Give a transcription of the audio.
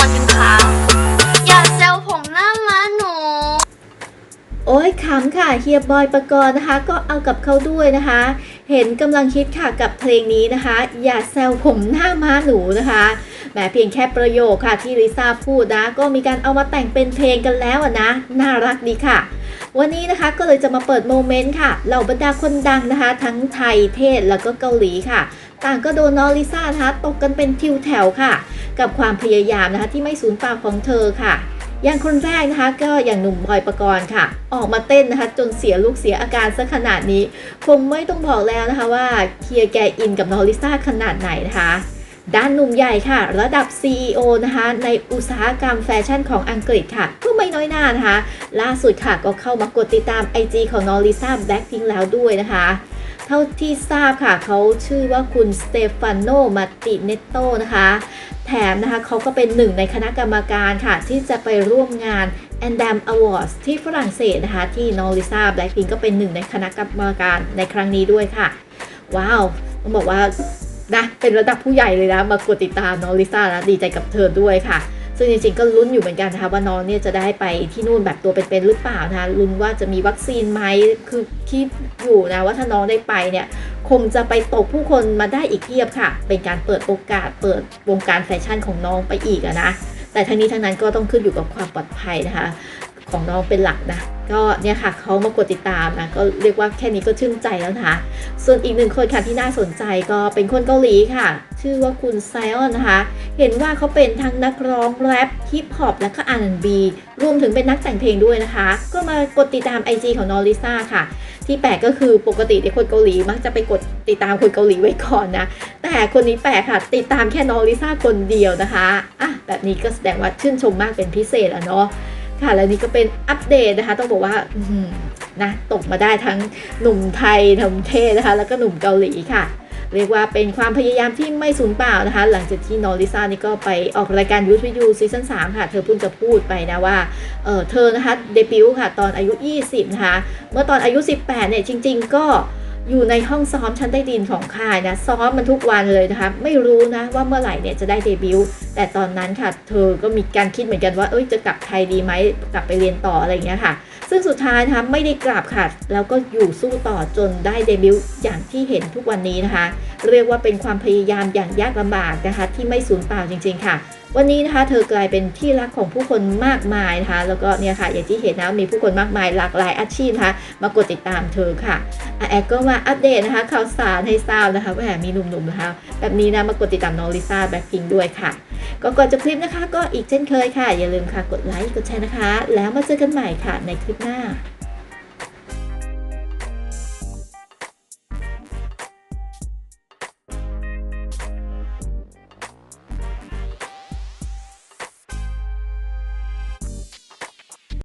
อนกันค่ะอย่าแซวผมหน้าม้าหนู โอ้ยขำค่ะเฮียบอยประกรณ์นะคะ ก็เอากับเขาด้วยนะคะ เห็นกำลังคิดค่ะกับเพลงนี้นะคะ อย่าแซวผมหน้าม้าหนูนะคะแม้เพียงแค่ประโยคค่ะที่ลิซ่าพูดนะ ก็มีการเอามาแต่งเป็นเพลงกันแล้วนะ น่ารักดีค่ะ วันนี้นะคะก็เลยจะมาเปิดโมเมนต์ค่ะเหล่าบรรดาคนดังนะคะ ทั้งไทยเทศแล้วก็เกาหลีค่ะ ต่างก็โดนน้องลิซ่านะคะตกกันเป็นทิวแถวค่ะ กับความพยายามนะคะที่ไม่สูญเปล่าของเธอค่ะอย่างคนแรกนะคะก็อย่างหนุ่มบอยประกรณ์ค่ะ ออกมาเต้นนะคะ จนเสียลูกเสียอาการซะขนาดนี้ คงไม่ต้องบอกแล้วนะคะว่าเคียร์แกอินกับนองลิซ่าขนาดไหนนะคะ ด้านหนุ่มใหญ่ค่ะ ระดับ CEO นะคะ ในอุตสาหกรรมแฟชั่นของอังกฤษค่ะก็ไม่น้อยหน้านะคะ ล่าสุดค่ะก็เข้ามากดติดตาม IG ของน้องลิซ่าแบล็คพิงแล้วด้วยนะคะเท่าที่ทราบค่ะ เขาชื่อว่าคุณสเตฟานโน มาติเนโตนะคะ แถมนะคะเขาก็เป็นหนึ่งในคณะกรรมการค่ะ ที่จะไปร่วมงาน a n d a m Awards ที่ฝรั่งเศสนะคะ ที่น้องลิซ่าแบล็คพิงก็เป็นหนึ่งในคณะกรรมการในครั้งนี้ด้วยค่ะ ว้าวต้องบอกว่า นะเป็นระดับผู้ใหญ่เลยนะมากดติดตามน้องลิซ่านะดีใจกับเธอด้วยค่ะ ซึ่งจริงๆก็ลุ้นอยู่เหมือนกันนะคะว่าน้องเนี่ยจะได้ไปที่นู่นแบบตัวเป็นๆหรือเปล่านะคะลุ้นว่าจะมีวัคซีนไหมคือคิดอยู่นะว่าถ้าน้องได้ไปเนี่ยคงจะไปตกผู้คนมาได้อีกเพียบค่ะ เป็นการเปิดโอกาสเปิดวงการแฟชั่นของน้องไปอีกอะนะแต่ทั้งนี้ทั้งนั้นก็ต้องขึ้นอยู่กับความปลอดภัยนะคะ ของน้องเป็นหลักนะ ก็เนี่ยค่ะเขามากดติดตามนะก็เรียกว่าแค่นี้ก็ชื่นใจแล้วนะคะ ส่วนอีกหนึ่งคนค่ะที่น่าสนใจก็เป็นคนเกาหลีค่ะ ชื่อว่าคุณไซออนนะคะ เห็นว่าเขาเป็นทั้งนักร้องแรปฮิปฮอปและก็ R&B รวมถึงเป็นนักแต่งเพลงด้วยนะคะ ก็มากดติดตาม IG ของนองลิซ่าค่ะ ที่แปลกก็คือปกติในคนเกาหลีมักจะไปกดติดตามคนเกาหลีไว้ก่อนนะแต่คนนี้แปลกค่ะ ติดตามแค่นองลิซ่าคนเดียวนะคะอะแบบนี้ก็แสดงว่าชื่นชมมากเป็นพิเศษอะเนาะ ค่ะและนี่ก็เป็นอัปเดตนะคะ ต้องบอกว่านะตกมาได้ทั้งหนุ่มไทยหนุ่มเทศนะคะ แล้วก็หนุ่มเกาหลีค่ะ เรียกว่าเป็นความพยายามที่ไม่สูญเปล่านะคะ หลังจากที่นองลิซ่านี่ก็ไปออกรายการยูทูบยูซีซั่น3ค่ะ เธอเพิ่งจะพูดไปนะว่าเออเธอนะคะเดบิวต์ค่ะ ตอนอายุ 20 นะคะ เมื่อตอนอายุ 18 เนี่ยจริง ๆ ก็ อยู่ในห้องซ้อมชั้นใต้ดินของค่ายนะซ้อมมันทุกวันเลยนะคะไม่รู้นะว่าเมื่อไหร่เนี่ยจะได้เดบิวต์แต่ตอนนั้นค่ะ เธอก็มีการคิดเหมือนกันว่าเอ้ยจะกลับไทยดีไหมกลับไปเรียนต่ออะไรอย่างเงี้ยค่ะ ซึ่งสุดท้ายนะคะไม่ได้กลับค่ะ แล้วก็อยู่สู้ต่อจนได้เดบิวต์อย่างที่เห็นทุกวันนี้นะคะ เรียกว่าเป็นความพยายามอย่างยากลำบากนะคะ ที่ไม่สูญเปล่าจริง ๆค่ะ วันนี้นะคะเธอกลายเป็นที่รักของผู้คนมากมายนะคะแล้วก็เนี่ยค่ะอย่างที่เห็นนะมีผู้คนมากมายหลากหลายอาชีพนะคะมากดติดตามเธอค่ะแอดก็มาอัปเดตนะคะข่าวสารให้ทราบนะคะว่าแหมมีหนุ่มๆนะคะแบบนี้นะมากดติดตามน้องลิซ่าแบล็คพิงด้วยค่ะ ก็ก่อนจะคลิปนะคะ ก็อีกเช่นเคยค่ะ อย่าลืมค่ะกดไลค์กดแชร์นะคะ แล้วมาเจอกันใหม่ค่ะในคลิปหน้า